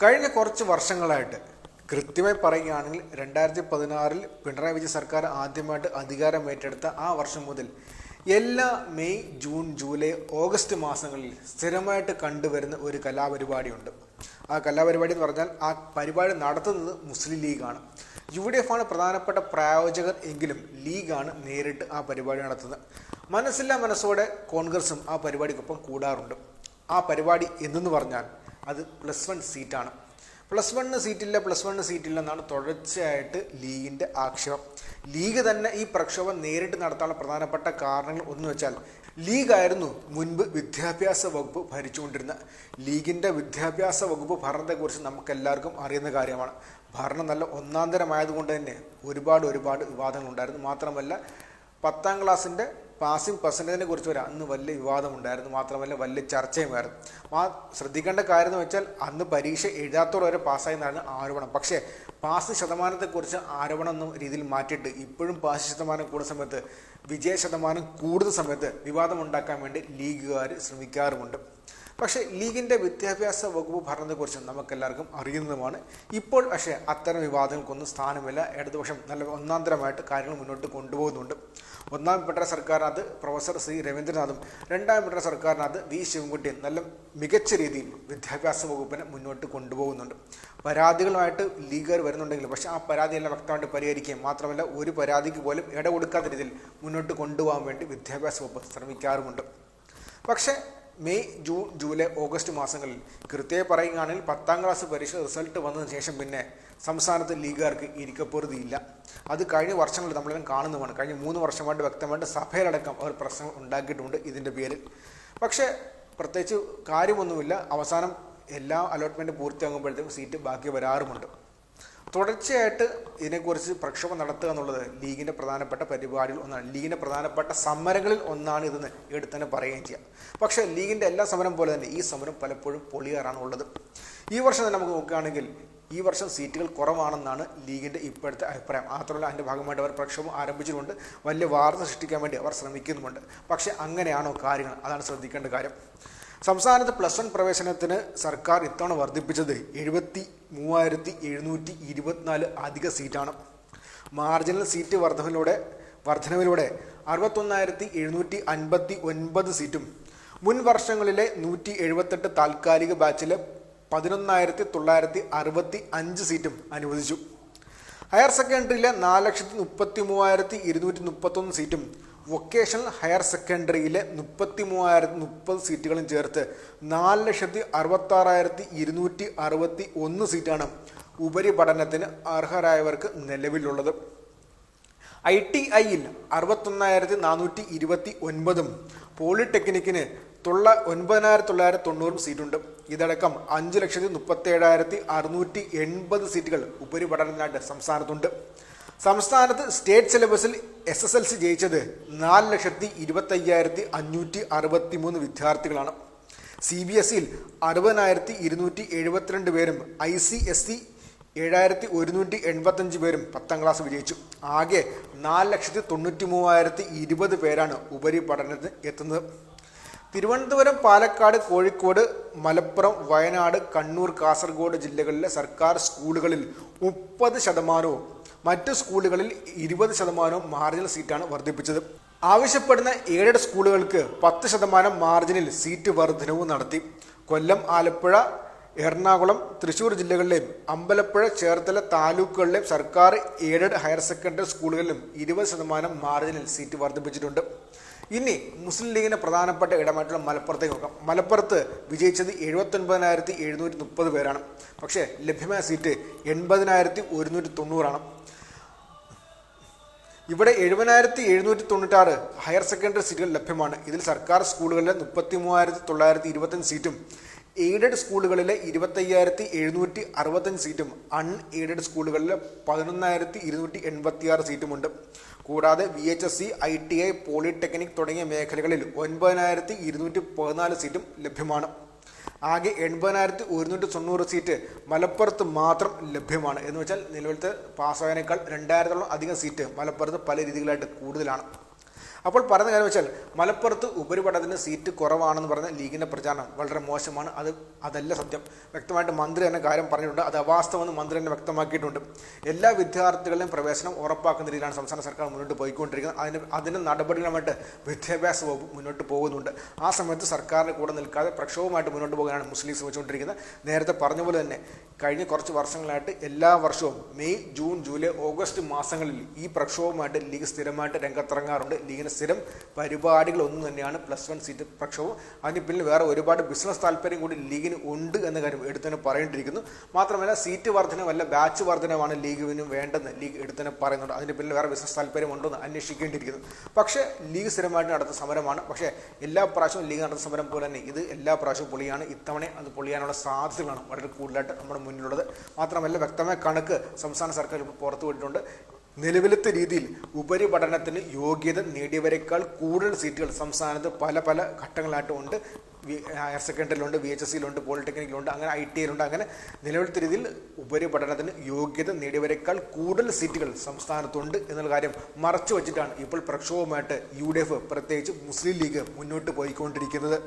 കഴിഞ്ഞ കുറച്ച് വർഷങ്ങളായിട്ട് കൃത്യമായി പറയുകയാണെങ്കിൽ രണ്ടായിരത്തി പതിനാറിൽ പിണറായി വിജയൻ സർക്കാർ ആദ്യമായിട്ട് അധികാരം ഏറ്റെടുത്ത ആ വർഷം മുതൽ എല്ലാ മെയ് ജൂൺ ജൂലൈ ഓഗസ്റ്റ് മാസങ്ങളിൽ സ്ഥിരമായിട്ട് കണ്ടുവരുന്ന ഒരു കലാപരിപാടിയുണ്ട്. ആ കലാപരിപാടി എന്ന് പറഞ്ഞാൽ ആ പരിപാടി നടത്തുന്നത് മുസ്ലിം ലീഗാണ്. യു ഡി എഫാണ് പ്രധാനപ്പെട്ട പ്രായോജകർ എങ്കിലും ലീഗാണ് നേരിട്ട് ആ പരിപാടി നടത്തുന്നത്. മനസ്സില്ലാ മനസ്സോടെ കോൺഗ്രസും ആ പരിപാടിക്കൊപ്പം കൂടാറുണ്ട്. ആ പരിപാടി എന്തെന്ന് പറഞ്ഞാൽ അത് പ്ലസ് വൺ സീറ്റാണ് പ്ലസ് വണ്ണ് സീറ്റില്ല പ്ലസ് വണ്ണ് സീറ്റില്ല എന്നാണ് തുടർച്ചയായിട്ട് ലീഗിന്റെ ആക്ഷേപം. ലീഗ് തന്നെ ഈ പ്രക്ഷോഭം നേരിട്ട് നടത്താനുള്ള പ്രധാനപ്പെട്ട കാരണങ്ങൾ ഒന്ന് വെച്ചാൽ ലീഗായിരുന്നു മുൻപ് വിദ്യാഭ്യാസ വകുപ്പ് ഭരിച്ചുകൊണ്ടിരുന്ന ലീഗിന്റെ വിദ്യാഭ്യാസ വകുപ്പ് ഭരണത്തെക്കുറിച്ച് നമുക്കെല്ലാവർക്കും അറിയുന്ന കാര്യമാണ്. ഭരണം നല്ല ഒന്നാന്തരമായതുകൊണ്ട് തന്നെ ഒരുപാട് ഒരുപാട് വിവാദങ്ങളുണ്ടായിരുന്നു. മാത്രമല്ല പത്താം ക്ലാസ്സിന്റെ പാസിംഗ് പെർസെന്റേജിനെ കുറിച്ച് വരെ അന്ന് വലിയ വിവാദമുണ്ടായിരുന്നു മാത്രമല്ല വലിയ ചർച്ചയുമായിരുന്നു. മാ ശ്രദ്ധിക്കേണ്ട കാര്യം എന്ന് വെച്ചാൽ അന്ന് പരീക്ഷ എഴുതാത്തോടെ വരെ പാസ്സായി ആരോപണം. പക്ഷേ പാസ് ശതമാനത്തെക്കുറിച്ച് ആരോപണം എന്ന രീതിയിൽ മാറ്റിയിട്ട് ഇപ്പോഴും പാസ് ശതമാനം കൂടുന്ന സമയത്ത് വിജയ ശതമാനം കൂടുന്ന സമയത്ത് വിവാദം ഉണ്ടാക്കാൻ വേണ്ടി ലീഗുകാർ ശ്രമിക്കാറുമുണ്ട്. പക്ഷേ ലീഗിന്റെ വിദ്യാഭ്യാസ വകുപ്പ് ഭരണത്തെക്കുറിച്ച് നമുക്കെല്ലാവർക്കും അറിയുന്നതുമാണ്. ഇപ്പോൾ പക്ഷേ അത്തരം വിവാദങ്ങൾക്കൊന്നും സ്ഥാനമില്ല. ഇടതുപക്ഷം നല്ല ഒന്നാന്തരമായിട്ട് കാര്യങ്ങൾ മുന്നോട്ട് കൊണ്ടുപോകുന്നുണ്ട്. ഒന്നാം പിണറായി സർക്കാരിനകത്ത് പ്രൊഫസർ സി രവീന്ദ്രനാഥും രണ്ടാം പിണറായി സർക്കാരിനകത്ത് വി ശിവൻകുട്ടിയും നല്ല മികച്ച രീതിയിൽ വിദ്യാഭ്യാസ വകുപ്പിനെ മുന്നോട്ട് കൊണ്ടുപോകുന്നുണ്ട്. പരാതികളുമായിട്ട് ലീഗുകാർ വരുന്നുണ്ടെങ്കിലും പക്ഷേ ആ പരാതിയെല്ലാം വ്യക്തമായിട്ട് പരിഹരിക്കുകയും മാത്രമല്ല ഒരു പരാതിക്ക് പോലും ഇട കൊടുക്കാത്ത രീതിയിൽ മുന്നോട്ട് കൊണ്ടുപോകാൻ വേണ്ടി വിദ്യാഭ്യാസ വകുപ്പ് ശ്രമിക്കാറുമുണ്ട്. പക്ഷേ മെയ് ജൂൺ ജൂലൈ ഓഗസ്റ്റ് മാസങ്ങളിൽ കൃത്യമായി പറയുകയാണെങ്കിൽ പത്താം ക്ലാസ് പരീക്ഷ റിസൾട്ട് വന്നതിന് ശേഷം പിന്നെ സംസ്ഥാനത്ത് ലീഗുകാർക്ക് ഇരിക്കപ്പൊറുതിയില്ല. അത് കഴിഞ്ഞ വർഷങ്ങളിൽ നമ്മളെല്ലാം കാണുന്നതാണ്. കഴിഞ്ഞ മൂന്ന് വർഷമായിട്ട് വ്യക്തമായിട്ട് സഭയിലടക്കം അവർ പ്രശ്നം ഉണ്ടാക്കിയിട്ടുണ്ട് ഇതിന്റെ പേരിൽ. പക്ഷേ പ്രത്യേകിച്ച് കാര്യമൊന്നുമില്ല. അവസാനം എല്ലാ അലോട്ട്മെന്റ് പൂർത്തിയാകുമ്പോഴത്തേക്കും സീറ്റ് ബാക്കി വരാറുമുണ്ട്. തുടർച്ചയായിട്ട് ഇതിനെക്കുറിച്ച് പ്രക്ഷോഭം നടത്തുക എന്നുള്ളത് ലീഗിന്റെ പ്രധാനപ്പെട്ട പരിപാടികൾ ഒന്നാണ്. ലീഗിന്റെ പ്രധാനപ്പെട്ട സമരങ്ങളിൽ ഒന്നാണ് ഇതെന്ന് എടുത്ത് തന്നെ പറയുകയും ചെയ്യാം. പക്ഷേ ലീഗിന്റെ എല്ലാ സമരം പോലെ തന്നെ ഈ സമരം പലപ്പോഴും പൊളിയാറാണ് ഉള്ളത് ഈ വർഷം തന്നെ നമുക്ക് നോക്കുകയാണെങ്കിൽ ഈ വർഷം സീറ്റുകൾ കുറവാണെന്നാണ് ലീഗിന്റെ ഇപ്പോഴത്തെ അഭിപ്രായം. മാത്രമല്ല അതിന്റെ ഭാഗമായിട്ട് അവർ പ്രക്ഷോഭം ആരംഭിച്ചിട്ടുണ്ട്. വലിയ വാർത്ത സൃഷ്ടിക്കാൻ വേണ്ടി അവർ ശ്രമിക്കുന്നുമുണ്ട്. പക്ഷേ അങ്ങനെയാണോ കാര്യങ്ങൾ? അതാണ് ശ്രദ്ധിക്കേണ്ട കാര്യം. സംസ്ഥാനത്ത് പ്ലസ് വൺ പ്രവേശനത്തിന് സർക്കാർ ഇത്തവണ വർദ്ധിപ്പിച്ചത് എഴുപത്തി മൂവായിരത്തി എഴുന്നൂറ്റി ഇരുപത്തിനാല് അധിക സീറ്റാണ്. മാർജിനൽ സീറ്റ് വർദ്ധനയിലൂടെ വർധനവിലൂടെ അറുപത്തൊന്നായിരത്തി എഴുന്നൂറ്റി അൻപത്തി ഒൻപത് സീറ്റും മുൻ വർഷങ്ങളിലെ നൂറ്റി എഴുപത്തെട്ട് താൽക്കാലിക ബാച്ചിലെ പതിനൊന്നായിരത്തി തൊള്ളായിരത്തി അറുപത്തി അഞ്ച് സീറ്റും അനുവദിച്ചു. ഹയർ സെക്കൻഡറിയിലെ നാല് ലക്ഷത്തി മുപ്പത്തി മൂവായിരത്തി ഇരുന്നൂറ്റി മുപ്പത്തൊന്ന് സീറ്റും വൊക്കേഷണൽ ഹയർ സെക്കൻഡറിയിലെ മുപ്പത്തി മൂവായിരത്തി മുപ്പത് സീറ്റുകളും ചേർത്ത് നാല് ലക്ഷത്തി അറുപത്താറായിരത്തി ഇരുന്നൂറ്റി അറുപത്തി ഒന്ന് സീറ്റാണ് ഉപരിപഠനത്തിന് അർഹരായവർക്ക് നിലവിലുള്ളത്. ഐ ടി ഐയിൽ അറുപത്തൊന്നായിരത്തി നാനൂറ്റി ഇരുപത്തി ഒൻപതും പോളിടെക്നിക്കിന് തൊള്ള ഒൻപതിനായിരത്തി തൊള്ളായിരത്തി തൊണ്ണൂറും സീറ്റുണ്ട്. ഇതടക്കം അഞ്ച് ലക്ഷത്തി മുപ്പത്തേഴായിരത്തി അറുന്നൂറ്റി എൺപത് സീറ്റുകൾ ഉപരിപഠനത്തിനായിട്ട് സംസ്ഥാനത്തുണ്ട്. സംസ്ഥാനത്ത് സ്റ്റേറ്റ് സിലബസിൽ എസ് എസ് എൽ സി ജയിച്ചത് നാല് ലക്ഷത്തി ഇരുപത്തയ്യായിരത്തി അഞ്ഞൂറ്റി അറുപത്തി മൂന്ന് വിദ്യാർത്ഥികളാണ് സി ബി എസ് സിയിൽ അറുപതിനായിരത്തി ഇരുന്നൂറ്റി എഴുപത്തിരണ്ട് പേരും ഐ സി എസ് സി ഏഴായിരത്തി ഒരുന്നൂറ്റി എൺപത്തഞ്ച് പേരും പത്താം ക്ലാസ് വിജയിച്ചു. ആകെ നാല് ലക്ഷത്തി തൊണ്ണൂറ്റി മൂവായിരത്തി ഇരുപത് പേരാണ് ഉപരിപഠനത്തിന് എത്തുന്നത്. തിരുവനന്തപുരം പാലക്കാട് കോഴിക്കോട് മലപ്പുറം വയനാട് കണ്ണൂർ കാസർഗോഡ് ജില്ലകളിലെ സർക്കാർ സ്കൂളുകളിൽ മുപ്പത് ശതമാനവും മറ്റു സ്കൂളുകളിൽ ഇരുപത് ശതമാനവും മാർജിനൽ സീറ്റാണ് വർദ്ധിപ്പിച്ചത്. ആവശ്യപ്പെടുന്ന എയ്ഡഡ് സ്കൂളുകൾക്ക് പത്ത് ശതമാനം മാർജിനിൽ സീറ്റ് വർധനവും നടത്തി. കൊല്ലം ആലപ്പുഴ എറണാകുളം തൃശൂർ ജില്ലകളിലെയും അമ്പലപ്പുഴ ചേർത്തല താലൂക്കുകളിലെയും സർക്കാർ എയ്ഡഡ് ഹയർ സെക്കൻഡറി സ്കൂളുകളിലും ഇരുപത് ശതമാനം മാർജിനിൽ സീറ്റ് വർദ്ധിപ്പിച്ചിട്ടുണ്ട്. ഇനി മുസ്ലിം ലീഗിന് പ്രധാനപ്പെട്ട ഇടമായിട്ടുള്ള മലപ്പുറത്തേക്ക് നോക്കാം. മലപ്പുറത്ത് വിജയിച്ചത് എഴുപത്തൊൻപതിനായിരത്തി എഴുന്നൂറ്റി മുപ്പത് പേരാണ്. പക്ഷേ ലഭ്യമായ സീറ്റ് എൺപതിനായിരത്തി ഒരുന്നൂറ്റി തൊണ്ണൂറാണ്. ഇവിടെ എഴുപതിനായിരത്തി എഴുന്നൂറ്റി തൊണ്ണൂറ്റാറ് ഹയർ സെക്കൻഡറി സീറ്റുകൾ ലഭ്യമാണ്. ഇതിൽ സർക്കാർ സ്കൂളുകളിലെ മുപ്പത്തി മൂവായിരത്തി തൊള്ളായിരത്തി ഇരുപത്തഞ്ച് സീറ്റും എയ്ഡഡ് സ്കൂളുകളിലെ ഇരുപത്തയ്യായിരത്തി എഴുന്നൂറ്റി അറുപത്തഞ്ച് സീറ്റും അൺ എയ്ഡഡ് സ്കൂളുകളിലെ പതിനൊന്നായിരത്തി ഇരുന്നൂറ്റി എൺപത്തിയാറ് സീറ്റുമുണ്ട് കൂടാതെ V H S C I T I polytechnic തുടങ്ങിയ മേഖലകളിൽ ഒൻപതിനായിരത്തി ഇരുന്നൂറ്റി പതിനാല് സീറ്റും ലഭ്യമാണ്. ആകെ എൺപതിനായിരത്തി ഒരുന്നൂറ്റി തൊണ്ണൂറ് സീറ്റ് മലപ്പുറത്ത് മാത്രം ലഭ്യമാണ്. എന്ന് വെച്ചാൽ നിലവിലത്തെ പാസ്സായതിനേക്കാൾ രണ്ടായിരത്തോളം അധികം സീറ്റ് മലപ്പുറത്ത് പല രീതികളായിട്ട് കൂടുതലാണ്. അപ്പോൾ പറയുന്ന കാര്യം വെച്ചാൽ മലപ്പുറത്ത് ഉപരിപഠനത്തിന് സീറ്റ് കുറവാണെന്ന് പറഞ്ഞ ലീഗിന്റെ പ്രചാരണം വളരെ മോശമാണ്. അത് അതല്ല സത്യം. വ്യക്തമായിട്ട് മന്ത്രി തന്നെ കാര്യം പറഞ്ഞിട്ടുണ്ട്. അത് അവാസ്തവെന്ന് മന്ത്രി തന്നെ വ്യക്തമാക്കിയിട്ടുണ്ട്. എല്ലാ വിദ്യാർത്ഥികളുടെയും പ്രവേശനം ഉറപ്പാക്കുന്ന രീതിയിലാണ് സംസ്ഥാന സർക്കാർ മുന്നോട്ട് പോയിക്കൊണ്ടിരിക്കുന്നത്. അതിന് അതിന് നടപടികളുമായിട്ട് വിദ്യാഭ്യാസ വകുപ്പ് മുന്നോട്ട് പോകുന്നുണ്ട്. ആ സമയത്ത് സർക്കാരിന് കൂടെ നിൽക്കാതെ പ്രക്ഷോഭമായിട്ട് മുന്നോട്ട് പോകാനാണ് മുസ്ലിം ശ്രമിച്ചുകൊണ്ടിരിക്കുന്നത്. നേരത്തെ പറഞ്ഞ പോലെ തന്നെ കഴിഞ്ഞ കുറച്ച് വർഷങ്ങളായിട്ട് എല്ലാ വർഷവും മെയ് ജൂൺ ജൂലൈ ഓഗസ്റ്റ് മാസങ്ങളിൽ ഈ പ്രക്ഷോഭമായിട്ട് ലീഗ് സ്ഥിരമായിട്ട് രംഗത്തിറങ്ങാറുണ്ട്. ലീഗിന് സ്ഥിരം പരിപാടികളൊന്നും തന്നെയാണ് പ്ലസ് വൺ സീറ്റ് പക്ഷവും. അതിന് പിന്നിൽ വേറെ ഒരുപാട് ബിസിനസ് താല്പര്യം കൂടി ലീഗിന് ഉണ്ട് എന്ന കാര്യം എടുത്തന്നെ പറയേണ്ടിയിരിക്കുന്നു. മാത്രമല്ല സീറ്റ് വർധനമല്ല ബാച്ച് വർധനമാണ് ലീഗിനും വേണ്ടെന്ന് ലീഗ് എടുത്തന്നെ പറയുന്നുണ്ട്. അതിന് പിന്നിൽ വേറെ ബിസിനസ് താല്പര്യം ഉണ്ടോ എന്ന് അന്വേഷിക്കേണ്ടിയിരിക്കുന്നു. പക്ഷേ ലീഗ് സ്ഥിരമായിട്ട് നടത്തുന്ന സമരമാണ്. പക്ഷേ എല്ലാ പ്രാവശ്യവും ലീഗ് നടത്തുന്ന സമരം പോലെ തന്നെ ഇത് എല്ലാ പ്രാവശ്യവും പൊളിയാണ്. ഇത്തവണ അത് പൊളിയാനുള്ള സാധ്യതകളാണ് വളരെ കൂടുതലായിട്ട് നമ്മുടെ മുന്നിലുള്ളത്. മാത്രമല്ല വ്യക്തമായ കണക്ക് സംസ്ഥാന സർക്കാർ ഇപ്പോൾ പുറത്തുവിട്ടിട്ടുണ്ട്. നിലവിലത്തെ രീതിയിൽ ഉപരിപഠനത്തിന് യോഗ്യത നേടിയവരെക്കാൾ കൂടുതൽ സീറ്റുകൾ സംസ്ഥാനത്ത് പല പല ഘട്ടങ്ങളായിട്ടും ഉണ്ട്. ഹയർ സെക്കൻഡറിയിലുണ്ട് വി എച്ച് എസ് സിയിലുണ്ട് പോളിടെക്നിക്കിലുണ്ട് അങ്ങനെ ഐ ടി ഐയിലുണ്ട് അങ്ങനെ നിലവിലത്തെ രീതിയിൽ ഉപരിപഠനത്തിന് യോഗ്യത നേടിയവരെക്കാൾ കൂടുതൽ സീറ്റുകൾ സംസ്ഥാനത്തുണ്ട് എന്നുള്ള കാര്യം മറച്ചു വച്ചിട്ടാണ് ഇപ്പോൾ പ്രക്ഷോഭമായിട്ട് യു ഡി എഫ് പ്രത്യേകിച്ച് മുസ്ലിം ലീഗ് മുന്നോട്ട് പോയിക്കൊണ്ടിരിക്കുന്നത്.